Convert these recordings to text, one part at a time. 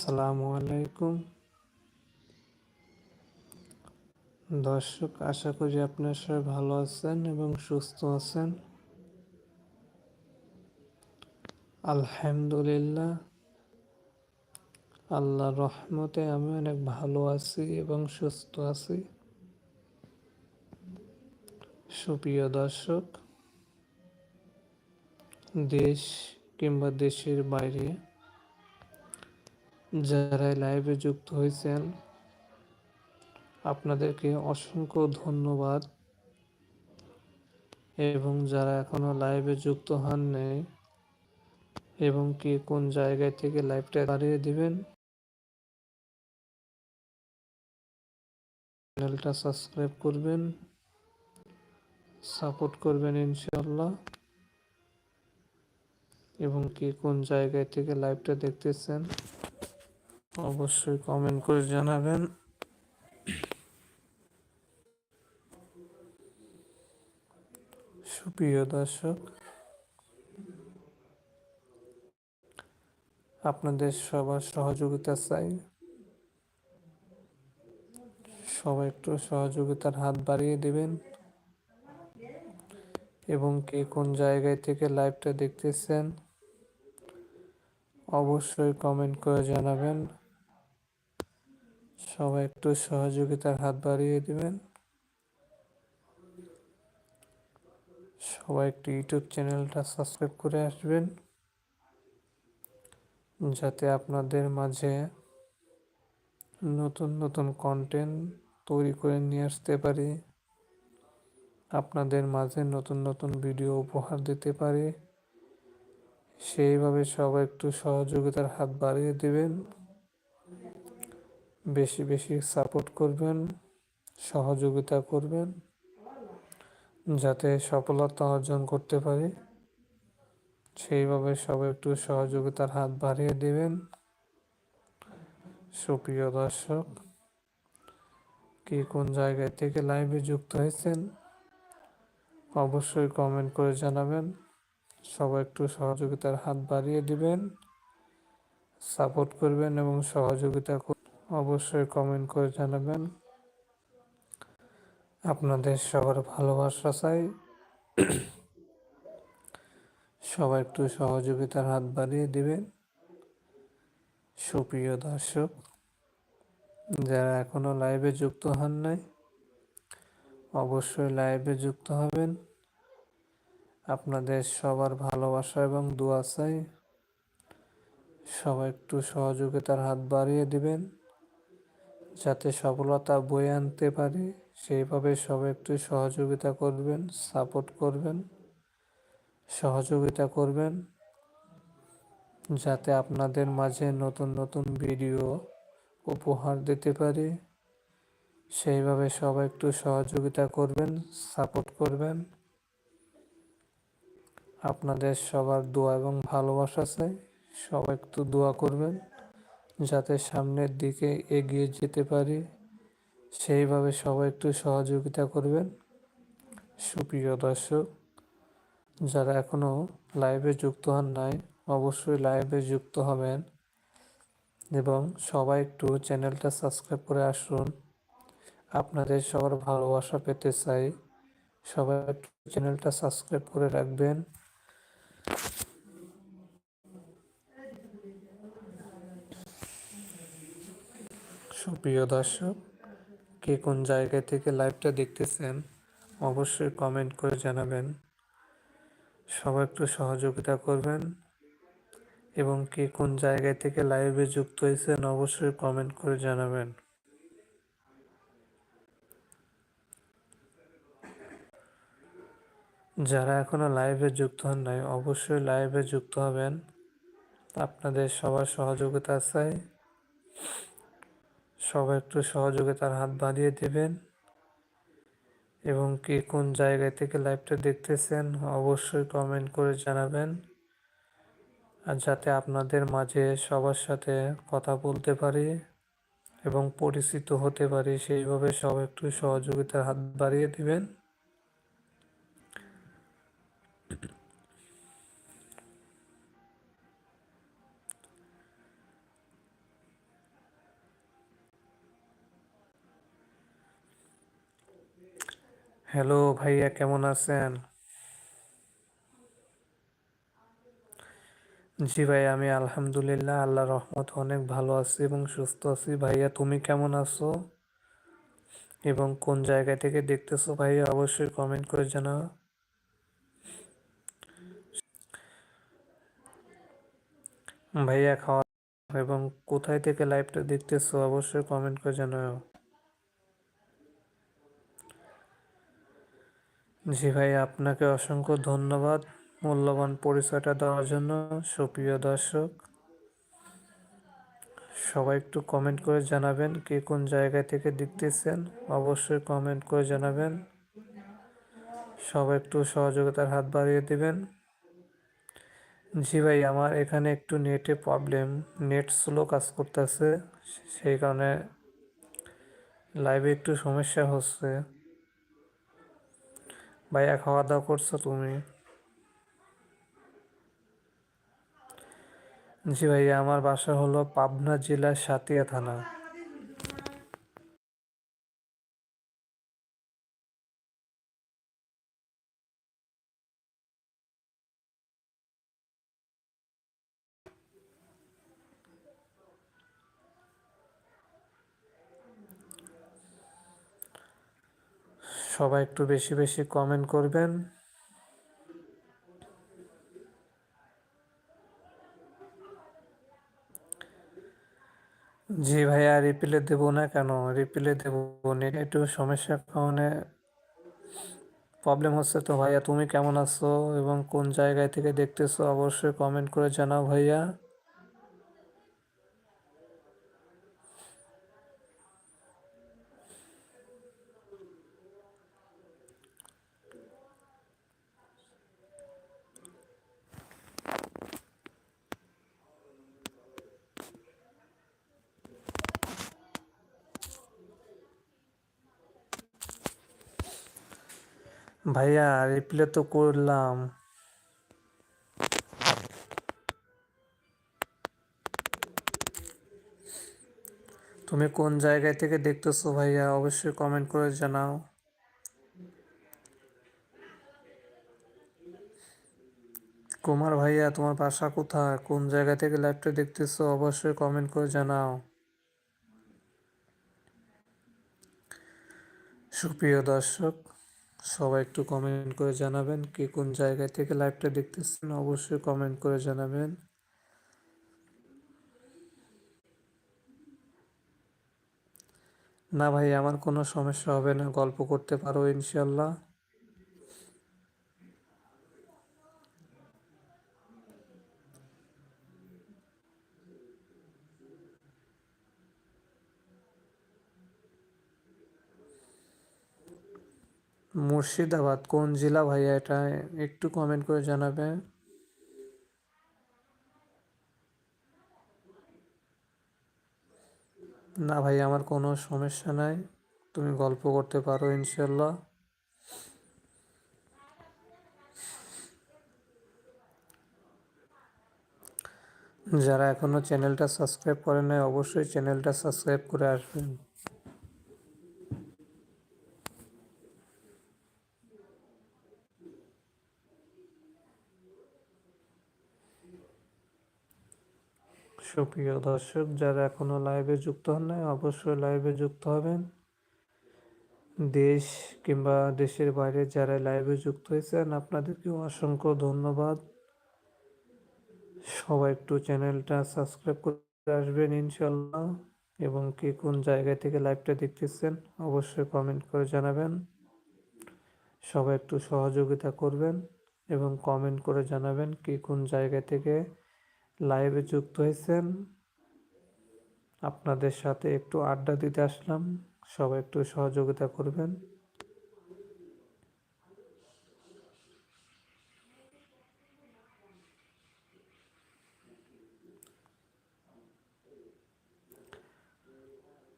আসসালামু আলাইকুম। দর্শক, আশা করি আপনার সবাই ভালো আছেন এবং সুস্থ আছেন। আলহামদুলিল্লাহ আল্লাহ রহমতে আমি অনেক ভালো আছি এবং সুস্থ আছি। সুপ্রিয় দর্শক, দেশ কিংবা দেশের বাইরে যারা লাইভে যুক্ত হয়েছেন, আপনাদেরকে অসংখ্য ধন্যবাদ। এবং যারা এখনও লাইভে যুক্ত হন নেই এবং কি কোন জায়গায় থেকে লাইভটা দাঁড়িয়ে দিবেন চ্যানেলটা সাবস্ক্রাইব করবেন সাপোর্ট করবেন ইনশাল্লাহ এবং কি কোন জায়গায় থেকে লাইভটা দেখতেছেন অবশ্যই কমেন্ট করে জানাবেন। সুপ্রিয় দর্শক, আপনাদের সবার সহযোগিতা চাই। সবাই একটু সহযোগিতার হাত বাড়িয়ে দেবেন। এবং কে কোন জায়গায় থেকে লাইভটা দেখতেছেন, অবশ্যই কমেন্ট করে জানাবেন। সবাই একটু সহযোগিতার হাত বাড়িয়ে দিবেন। সবাই একটু ইউটিউব চ্যানেলটা সাবস্ক্রাইব করে আসবেন, যাতে আপনাদের মাঝে নতুন নতুন কন্টেন্ট তৈরি করে নিয়ে আসতে পারি, আপনাদের মাঝে নতুন নতুন ভিডিও উপহার দিতে পারি। সেইভাবে সবাই একটু সহযোগিতার হাত বাড়িয়ে দেবেন। বেশি বেশি সাপোর্ট করবেন, সহযোগিতা করবেন, যাতে সফলতা অর্জন করতে পারি। সেইভাবে সবাই একটু সহযোগিতার হাত বাড়িয়ে দেবেন। সুপ্রিয় দর্শক, কি কোন জায়গায় থেকে লাইভে যুক্ত হয়েছেন, অবশ্যই কমেন্ট করে জানাবেন। সবাই একটু সহযোগিতার হাত বাড়িয়ে দিবেন সাপোর্ট করবেন এবং সহযোগিতা অবশ্যই কমেন্ট করে জানাবেন। আপনাদের সবার ভালোবাসা চাই। সবাই একটু সহযোগিতার হাত বাড়িয়ে দিবেন। সুপ্রিয় দর্শক, যারা এখনও লাইভে যুক্ত হন নাই, অবশ্যই লাইভে যুক্ত হবেন। আপনাদের সবার ভালোবাসা এবং দোয়া চাই। সবাই একটু সহযোগিতার হাত বাড়িয়ে দিবেন। যাতে সফলতা বয়ে আনতে পারি, সেইভাবে সবাই একটু সহযোগিতা করবেন, সাপোর্ট করবেন, সহযোগিতা করবেন, যাতে আপনাদের মাঝে নতুন নতুন ভিডিও উপহার দিতে পারি। সেইভাবে সবাই একটু সহযোগিতা করবেন, সাপোর্ট করবেন। আপনাদের সবার দোয়া এবং ভালোবাসা চাই, সবাই একটু দোয়া করবেন। যাতে সামনের দিকে এগিয়ে যেতে পারি। সেইভাবে সবাই একটু সহযোগিতা করবেন। সুপ্রিয় দর্শক, যারা এখনও লাইভে যুক্ত হন নাই, অবশ্যই লাইভে যুক্ত হবেন এবং সবাই একটু চ্যানেলটা সাবস্ক্রাইব করে আসুন। আপনাদের সবার ভালোবাসা পেতে চাই। সবাই একটু চ্যানেলটা সাবস্ক্রাইব করে রাখবেন। সুপ্রিয় দর্শক, কে কোন জায়গা থেকে লাইভটা দেখতেছেন, অবশ্যই কমেন্ট করে জানাবেন। সবাই একটু সহযোগিতা করবেন এবং কে কোন জায়গায় থেকে লাইভে যুক্ত হয়েছেন, অবশ্যই কমেন্ট করে জানাবেন। যারা এখনও লাইভে যুক্ত হন নাই, অবশ্যই লাইভে যুক্ত হবেন। আপনাদের সবার সহযোগিতা চাই। সবাই একটু সহযোগিতার হাত বাড়িয়ে দেবেন। এবং কে কোন জায়গা থেকে লাইভটা দেখতেছেন অবশ্যই কমেন্ট করে জানাবেন। আর যাতে আপনাদের মাঝে সবার সাথে কথা বলতে পারি এবং পরিচিত হতে পারি, সেইভাবে সব একটু সহযোগিতার হাত বাড়িয়ে দিবেন। হ্যালো ভাইয়া, কেমন আছেন? জি ভাই আমি আলহামদুলিল্লাহ আল্লাহ রহমত অনেক ভালো আছি এবং সুস্থ আছি। ভাইয়া, তুমি কেমন আছো? এবং কোন জায়গা থেকে দেখতেছো ভাইয়া, অবশ্যই কমেন্ট করে জানাও। ভাইয়া, খাওয়া এবং কোথায় থেকে লাইভটা দেখতেছো, অবশ্যই কমেন্ট করে জানাও। জি ভাই, আপনাকে অসংখ্য ধন্যবাদ মূল্যবান পরিচয়টা দেওয়ার জন্য। সুপ্রিয় দর্শক, সবাই একটু কমেন্ট করে জানাবেন কে কোন জায়গা থেকে দেখতেছেন। অবশ্যই কমেন্ট করে জানাবেন। সবাই একটু সহযোগিতার হাত বাড়িয়ে দেবেন। জি ভাই, আমার এখানে একটু নেটে প্রবলেম নেট স্লো কাজ করতেছে সেই কারণে লাইভে একটু সমস্যা হচ্ছে। ভাইয়া খাওয়া দাওয়া করছ তুমি? জি ভাইয়া আমার বাসা হলো পাবনা জেলার সাতিয়া থানা। সবাই একটু বেশি বেশি কমেন্ট করবেন। জি ভাইয়া রিপ্লে দেবো না কেন? রিপ্লে দেবো একটু সমস্যার কারণে প্রবলেম হচ্ছে তো ভাইয়া। তুমি কেমন আছো এবং কোন জায়গায় থেকে দেখতেছো? অবশ্যই কমেন্ট করে জানাও ভাইয়া। ভাইয়া রিপ্লে তো করলাম। তুমি কোন জায়গায় থেকে দেখতেছো ভাইয়া, অবশ্যই কমেন্ট করে জানাও। কুমার ভাইয়া, তোমার বাসা কোথায়? কোন জায়গা থেকে লাইভটা দেখতেছো? অবশ্যই কমেন্ট করে জানাও। সুপ্রিয় দর্শক সবাই একটু কমেন্ট করে জানাবেন কে কোন জায়গায় থেকে লাইভটা দেখতেছেন, অবশ্যই কমেন্ট করে জানাবেন। না ভাই, আমার কোনো সমস্যা হবে না, গল্প করতে পারো ইনশাল্লাহ মুর্শিদাবাদ, কোন জেলা ভাইয়া এটা একটু কমেন্ট করে জানাবে। না ভাই, আমার কোনো সমস্যা নাই, তুমি গল্প করতে পারো ইনশাল্লাহ যারা এখনও চ্যানেলটা সাবস্ক্রাইব করেন নাই, অবশ্যই চ্যানেলটা সাবস্ক্রাইব করে আসবেন। সুপ্রিয় দর্শক, যারা এখনও লাইভে যুক্ত হন নাই, অবশ্যই লাইভে যুক্ত হবেন। দেশ কিংবা দেশের বাইরে যারা লাইভে যুক্ত হয়েছেন, আপনাদেরকে অসংখ্য ধন্যবাদ। সবাই একটু চ্যানেলটা সাবস্ক্রাইব করে আসবেন ইনশাল্লাহ এবং কে কোন জায়গা থেকে লাইভটা দেখতেছেন, অবশ্যই কমেন্ট করে জানাবেন। সবাই একটু সহযোগিতা করবেন এবং কমেন্ট করে জানাবেন কে কোন জায়গা থেকে লাইভে যুক্ত হয়েছেন। আপনাদের সাথে একটু আড্ডা দিতে আসলাম। সবাই একটু সহযোগিতা করবেন।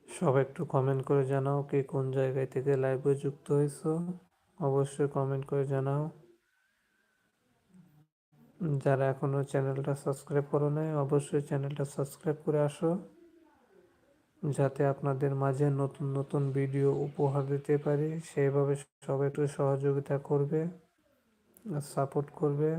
সবাই একটু কমেন্ট করে জানাও কে কোন জায়গায় থেকে লাইভে যুক্ত হয়েছো। অবশ্যই কমেন্ট করে জানাও। যারা এখনও চ্যানেলটা সাবস্ক্রাইব করো নাই, অবশ্যই চ্যানেলটা সাবস্ক্রাইব করে আসো, যাতে আপনাদের মাঝে নতুন নতুন ভিডিও উপহার দিতে পারি। সেইভাবে সবাই একটু সহযোগিতা করবে সাপোর্ট করবে।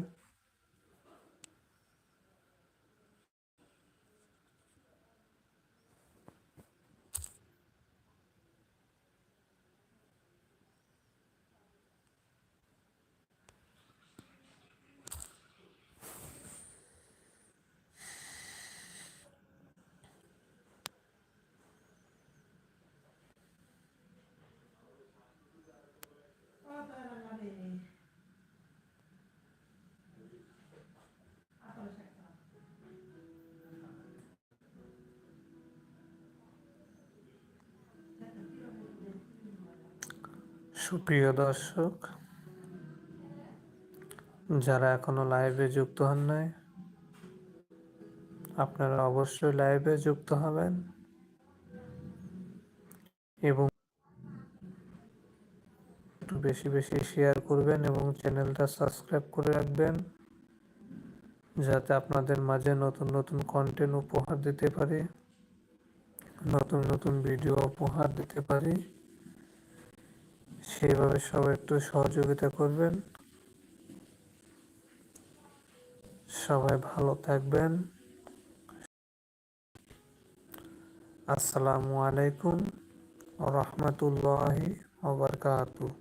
সুপ্রিয় দর্শক, যারা এখনও লাইভে যুক্ত হন নাই, আপনারা অবশ্যই লাইভে যুক্ত হবেন এবং একটু বেশি বেশি শেয়ার করবেন এবং চ্যানেলটা সাবস্ক্রাইব করে রাখবেন, যাতে আপনাদের মাঝে নতুন নতুন কন্টেন্ট উপহার দিতে পারি, নতুন নতুন ভিডিও উপহার দিতে পারি। সেইভাবে সবাই একটু সহযোগিতা করবেন। সবাই ভালো থাকবেন। আসসালামু আলাইকুম রহমতুল্লাহি ওবরকাতুহ